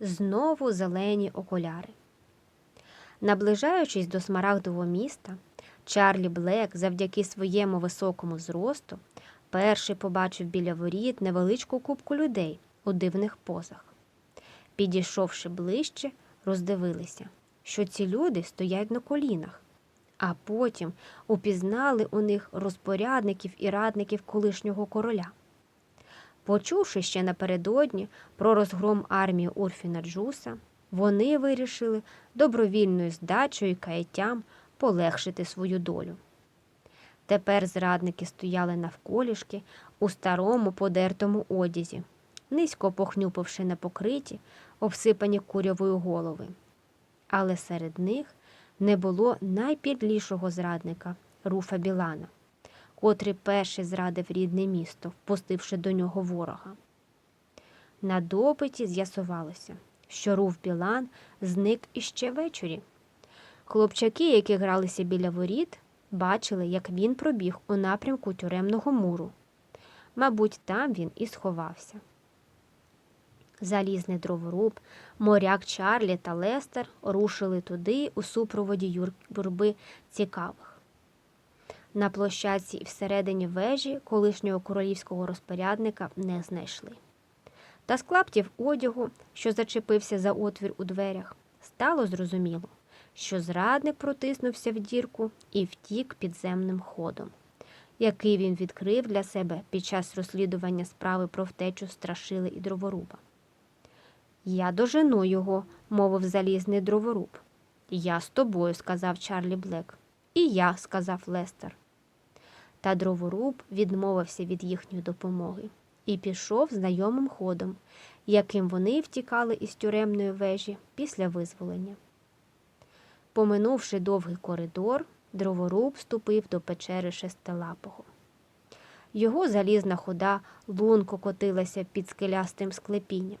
знову зелені окуляри. Наближаючись до смарагдового міста, Чарлі Блек завдяки своєму високому зросту перший побачив біля воріт невеличку купку людей у дивних позах. Підійшовши ближче, роздивилися, що ці люди стоять на колінах, а потім упізнали у них розпорядників і радників колишнього короля. Почувши ще напередодні про розгром армії Урфіна Джуса, вони вирішили добровільною здачею і каяттям полегшити свою долю. Тепер зрадники стояли навколішки у старому подертому одязі, низько похнюпивши на покриті, обсипані курявою голови. Але серед них не було найпідлішого зрадника Руфа Білана, котрий перший зрадив рідне місто, впустивши до нього ворога. На допиті з'ясувалося, що Руф Білан зник іще ввечері. Хлопчаки, які гралися біля воріт, бачили, як він пробіг у напрямку тюремного муру. Мабуть, там він і сховався. Залізний дроворуб, моряк Чарлі та Лестер рушили туди у супроводі юрби цікавих. На площадці і всередині вежі колишнього королівського розпорядника не знайшли. Та з клаптів одягу, що зачепився за отвір у дверях, стало зрозуміло, що зрадник протиснувся в дірку і втік підземним ходом, який він відкрив для себе під час розслідування справи про втечу страшили і дроворуба. Я дожену його, мовив залізний дроворуб. Я з тобою, сказав Чарлі Блек. І я, сказав Лестер. Та дроворуб відмовився від їхньої допомоги і пішов знайомим ходом, яким вони втікали із тюремної вежі після визволення. Поминувши довгий коридор, дроворуб вступив до печери шестилапого. Його залізна хода лунко котилася під скелястим склепінням.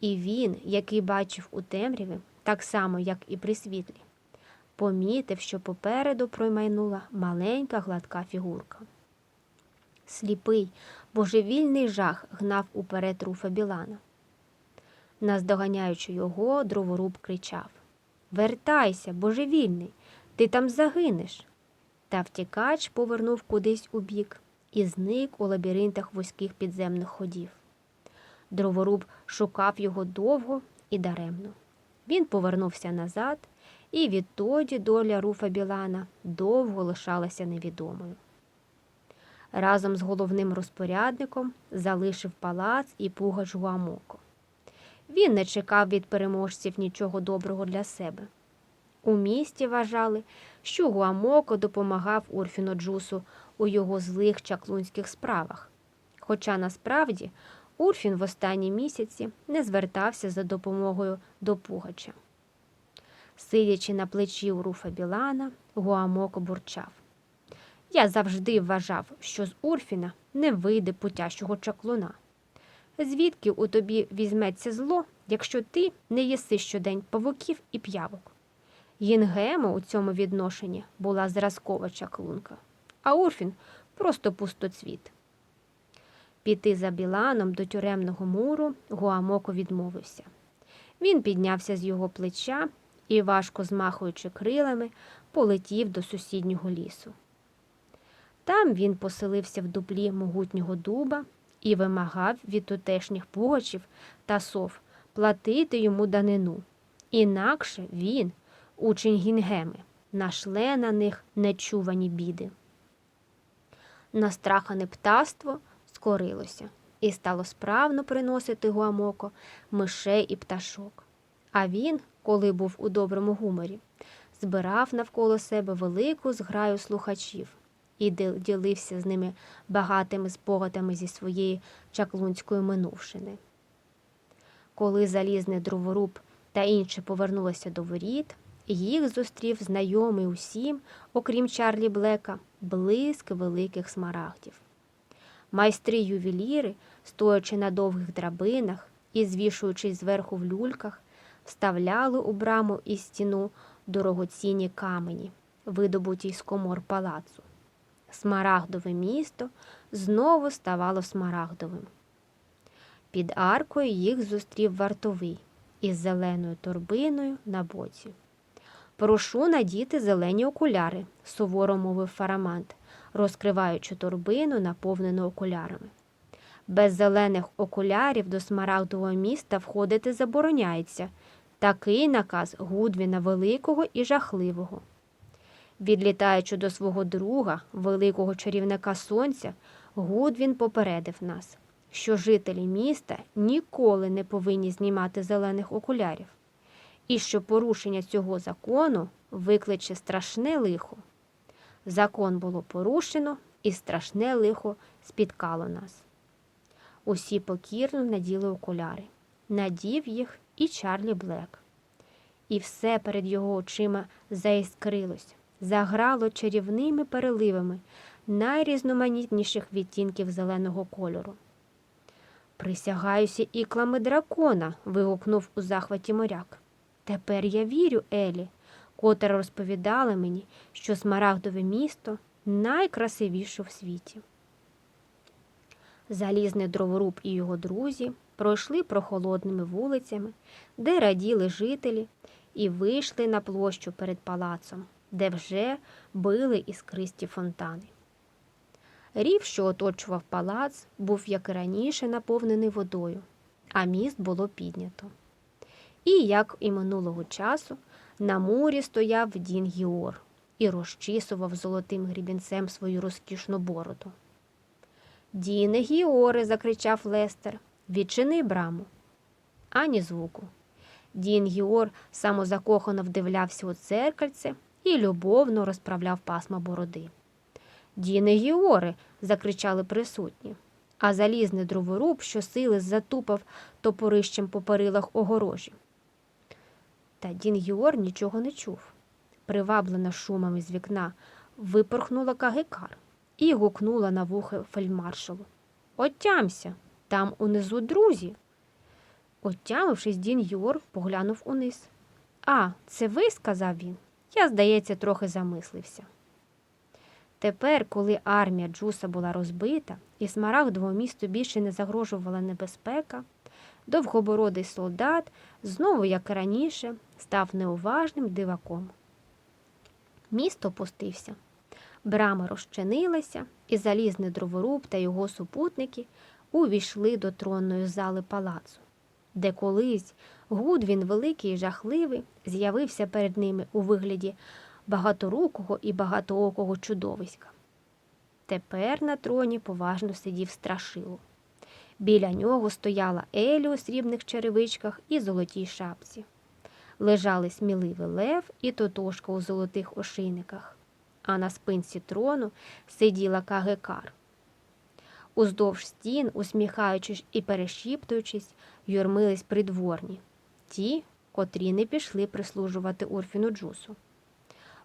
І він, який бачив у темряві, так само, як і при світлі, помітив, що попереду проймайнула маленька гладка фігурка. Сліпий, божевільний жах гнав уперед руфа Білана. Наздоганяючи його, дроворуб кричав Вертайся, божевільний, ти там загинеш. Та втікач повернув кудись у бік і зник у лабіринтах вузьких підземних ходів. Дроворуб шукав його довго і даремно. Він повернувся назад, і відтоді доля руфа Білана довго лишалася невідомою. Разом з головним розпорядником залишив палац і пугач Гуамоко. Він не чекав від переможців нічого доброго для себе. У місті вважали, що Гуамоко допомагав Урфіно Джусу у його злих чаклунських справах. Хоча насправді Урфін в останні місяці не звертався за допомогою до Пугача. Сидячи на плечі у руфа Білана, Гуамоко бурчав. Я завжди вважав, що з Урфіна не вийде путящого чаклуна. Звідки у тобі візьметься зло, якщо ти не їси щодень павуків і п'явок? Їнгемо у цьому відношенні була зразкова чаклунка, а Урфін просто пустоцвіт. Піти за Біланом до тюремного муру Гуамоко відмовився. Він піднявся з його плеча і, важко змахуючи крилами, полетів до сусіднього лісу. Там він поселився в дуплі могутнього дуба і вимагав від тутешніх пугачів та сов платити йому данину. Інакше він, учень Гінгеми, нашле на них нечувані біди. Настрахане птаство скорилося і стало справно приносити Гуамоко мишей і пташок. А він, коли був у доброму гуморі, збирав навколо себе велику зграю слухачів і ділився з ними багатими спогадами зі своєї чаклунської минувшини. Коли залізний дроворуб та інші повернулися до воріт, їх зустрів знайомий усім, окрім Чарлі Блека, блиск великих смарагдів. Майстри ювеліри, стоячи на довгих драбинах і звішуючись зверху в люльках, вставляли у браму і стіну дорогоцінні камені, видобуті з комор палацу. Смарагдове місто знову ставало смарагдовим. Під аркою їх зустрів вартовий із зеленою торбиною на боці. Прошу надіти зелені окуляри, суворо мовив фарамант, розкриваючи торбину, наповнену окулярами. Без зелених окулярів до смарагдового міста входити забороняється. Такий наказ Гудвіна Великого і жахливого. Відлітаючи до свого друга, великого чарівника сонця, Гудвін попередив нас, що жителі міста ніколи не повинні знімати зелених окулярів, і що порушення цього закону викличе страшне лихо. Закон було порушено, і страшне лихо спіткало нас. Усі покірно наділи окуляри. Надів їх і Чарлі Блек. І все перед його очима заіскрилось, заграло чарівними переливами найрізноманітніших відтінків зеленого кольору. Присягаюся іклами дракона. вигукнув у захваті моряк. Тепер я вірю, Елі, котра розповідала мені, що смарагдове місто найкрасивіше в світі. Залізний дроворуб і його друзі пройшли прохолодними вулицями, де раділи жителі, і вийшли на площу перед палацом, де вже били іскристі фонтани. Рів, що оточував палац, був, як і раніше, наповнений водою, а міст було піднято. І, як і минулого часу, на морі стояв Дін Гіор і розчісував золотим грібінцем свою розкішну бороду. Діне Гіоре, закричав Лестер, відчини браму. Ані звуку. Дін Гіор самозакохано вдивлявся у дзеркальце і любовно розправляв пасма бороди. Діне Гіоре, закричали присутні, а залізний дроворуб щосили затупав топорищем по перилах огорожі. Та Дін Гіор нічого не чув. Приваблена шумами з вікна, випорхнула кагикар і гукнула на вухо фельдмаршалу. Отямся, там унизу друзі. Отямившись, Дін Юр поглянув униз. А, це ви, сказав він. Я, здається, трохи замислився. Тепер, коли армія Джуса була розбита і смарагдовому місту більше не загрожувала небезпека, довгобородий солдат знову, як і раніше, став неуважним диваком. Місто пустився. Брама розчинилася, і залізний дроворуб та його супутники увійшли до тронної зали палацу, де колись Гудвін великий і жахливий з'явився перед ними у вигляді багаторукого і багатоокого чудовиська. Тепер на троні поважно сидів страшило. Біля нього стояла Елі у срібних черевичках і золотій шапці. Лежали сміливий лев і тотошка у золотих ошейниках, а на спинці трону сиділа Кагекар. Уздовж стін, усміхаючись і перешіптуючись, юрмились придворні, ті, котрі не пішли прислужувати Урфіну Джусу.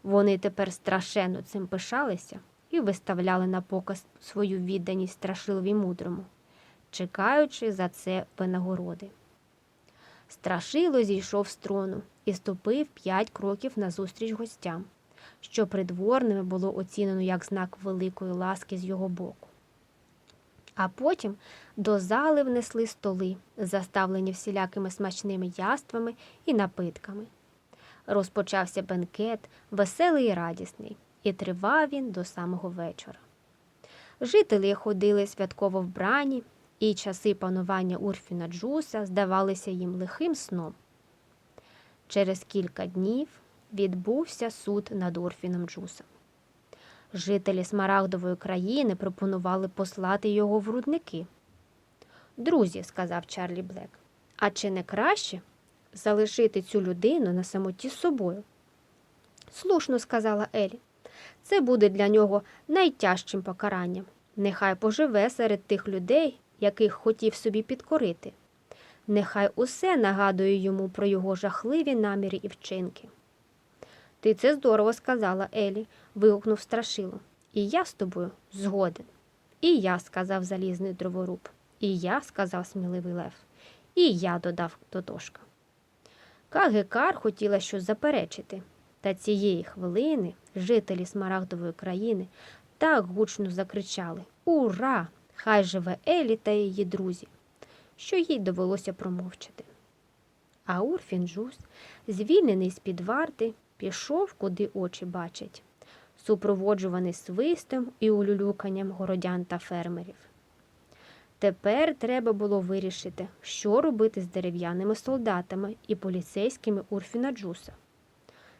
Вони тепер страшенно цим пишалися і виставляли на показ свою відданість страшилові мудрому, чекаючи за це винагороди. Страшило зійшов з трону і ступив п'ять кроків назустріч гостям, що придворними було оцінено як знак великої ласки з його боку. А потім до зали внесли столи, заставлені всілякими смачними яствами і напитками. Розпочався бенкет, веселий і радісний, і тривав він до самого вечора. Жителі ходили святково вбрані, і часи панування Урфіна Джуса здавалися їм лихим сном. Через кілька днів відбувся суд над Урфіном Джусом. Жителі Смарагдової країни пропонували послати його в рудники. Друзі, сказав Чарлі Блек, а чи не краще залишити цю людину на самоті з собою? Слушно, сказала Елі. Це буде для нього найтяжчим покаранням. Нехай поживе серед тих людей, яких хотів собі підкорити. Нехай усе нагадує йому про його жахливі наміри і вчинки. Ти це здорово сказала, Елі, вигукнув страшило. І я з тобою згоден. І я, сказав залізний дроворуб. І я, сказав сміливий лев. І я додав Тотошка. Кагекар хотіла щось заперечити, та цієї хвилини жителі Смарагдової країни так гучно закричали Ура! Хай живе Елі та її друзі, що їй довелося промовчати. А Урфінджус, звільнений з-під варти, пішов, куди очі бачать, супроводжуваний свистом і улюлюканням городян та фермерів. Тепер треба було вирішити, що робити з дерев'яними солдатами і поліцейськими Урфіна Джуса.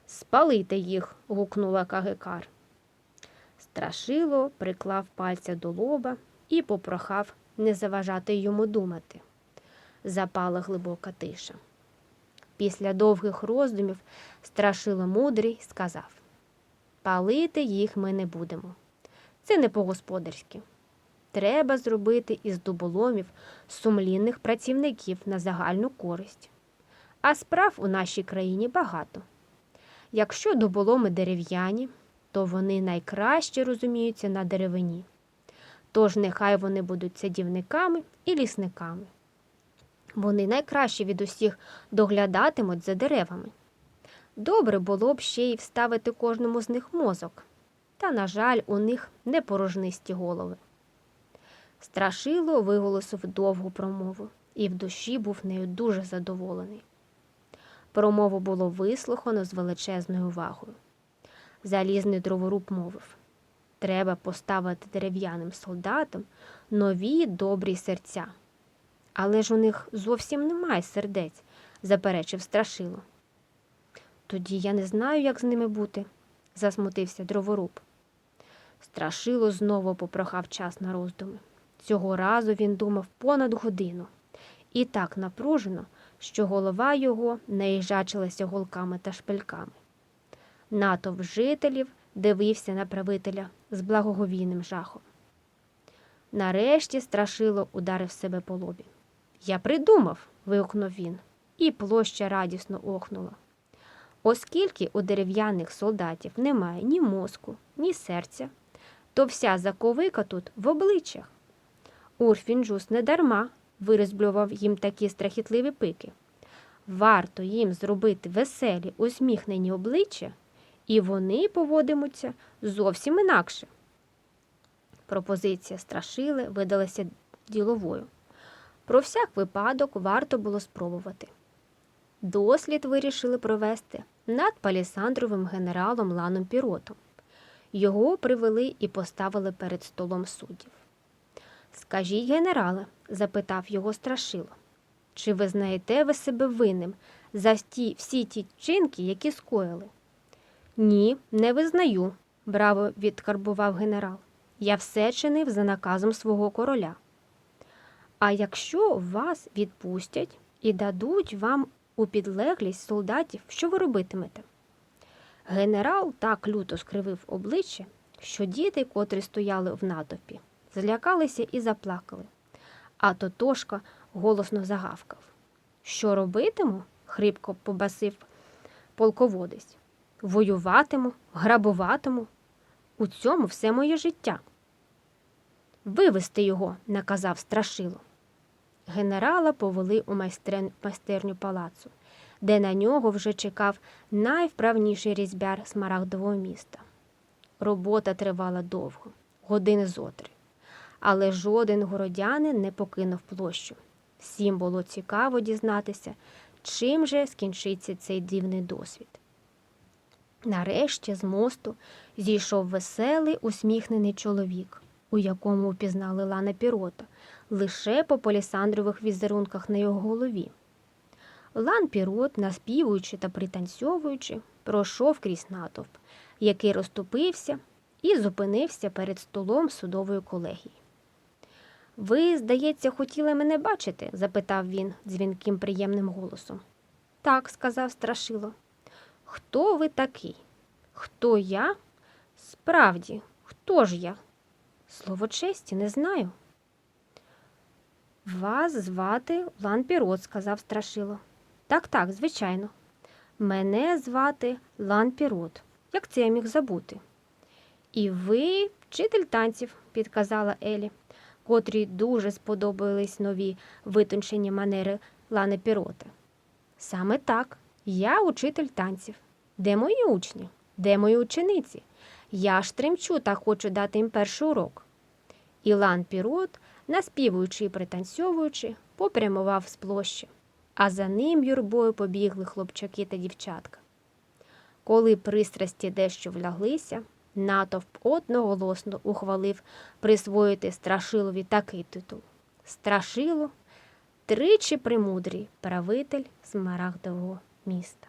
Спалити їх. гукнула Кагекар. Страшило приклав пальця до лоба і попрохав не заважати йому думати. Запала глибока тиша. Після довгих роздумів страшило мудрий сказав Палити їх ми не будемо. Це не по-господарськи. Треба зробити із дуболомів сумлінних працівників на загальну користь. А справ у нашій країні багато. Якщо дуболоми дерев'яні, то вони найкраще розуміються на деревині. Тож нехай вони будуть садівниками і лісниками. Вони найкраще від усіх доглядатимуть за деревами. Добре було б ще й вставити кожному з них мозок, та, на жаль, у них не порожнисті голови. Страшило виголосив довгу промову, і в душі був нею дуже задоволений. Промову було вислухано з величезною увагою. Залізний дроворуб мовив треба поставити дерев'яним солдатам нові добрі серця. Але ж у них зовсім немає сердець, заперечив страшило. Тоді я не знаю, як з ними бути, засмутився дроворуб. Страшило знову попрохав час на роздуми. Цього разу він думав понад годину і так напружено, що голова його наїжачилася голками та шпильками. Натовп жителів дивився на правителя з благоговійним жахом. Нарешті страшило ударив себе по лобі. Я придумав. вигукнув він, і площа радісно охнула. Оскільки у дерев'яних солдатів немає ні мозку, ні серця, то вся заковика тут в обличчях. Урфінджус недарма вирозблював їм такі страхітливі пики. Варто їм зробити веселі, усміхнені обличчя, і вони поводимуться зовсім інакше. Пропозиція страшили видалася діловою. Про всяк випадок варто було спробувати. Дослід вирішили провести над палісандровим генералом Ланом Піротом. Його привели і поставили перед столом суддів. Скажіть, генерале, запитав його страшило, чи ви знаєте ви себе винним за ті, всі ті вчинки, які скоїли? Ні, не визнаю, браво відкарбував генерал. Я все чинив за наказом свого короля. А якщо вас відпустять і дадуть вам у підлеглість солдатів, що ви робитимете? Генерал так люто скривив обличчя, що діти, котрі стояли в натовпі, злякалися і заплакали. А Тотошка голосно загавкав. Що робитиму? хрипко побасив полководець. Воюватиму, грабуватиму. У цьому все моє життя. Вивести його, наказав страшило. Генерала повели у майстерню палацу, де на нього вже чекав найвправніший різьбяр смарагдового міста. Робота тривала довго, години зотри. Але жоден городянин не покинув площу. Всім було цікаво дізнатися, чим же скінчиться цей дивний досвід. Нарешті з мосту зійшов веселий усміхнений чоловік, у якому впізнали Лана Пірота, лише по полісандрових візерунках на його голові. Лан Пірот, наспівуючи та пританцьовуючи, пройшов крізь натовп, який розступився і зупинився перед столом судової колегії. Ви, здається, хотіли мене бачити? запитав він дзвінким приємним голосом. Так, сказав страшило. Хто ви такий? Хто я? Справді, хто ж я? Слово честі не знаю. Вас звати Лан Пірот, сказав страшило. Так, так, звичайно. Мене звати Лан Пірот. Як це я міг забути? І ви вчитель танців, підказала Елі, котрій дуже сподобались нові витончені манери Лани Пірота. Саме так, я учитель танців. Де мої учні? Де мої учениці? Я ж тремчу та хочу дати їм перший урок. Ілан Пірот, наспівуючи і пританцьовуючи, попрямував з площі. а за ним юрбою побігли хлопчаки та дівчатка. Коли пристрасті дещо вляглися, натовп одноголосно ухвалив присвоїти Страшилові такий титул. Страшило тричі премудрий правитель Смарагдового міста.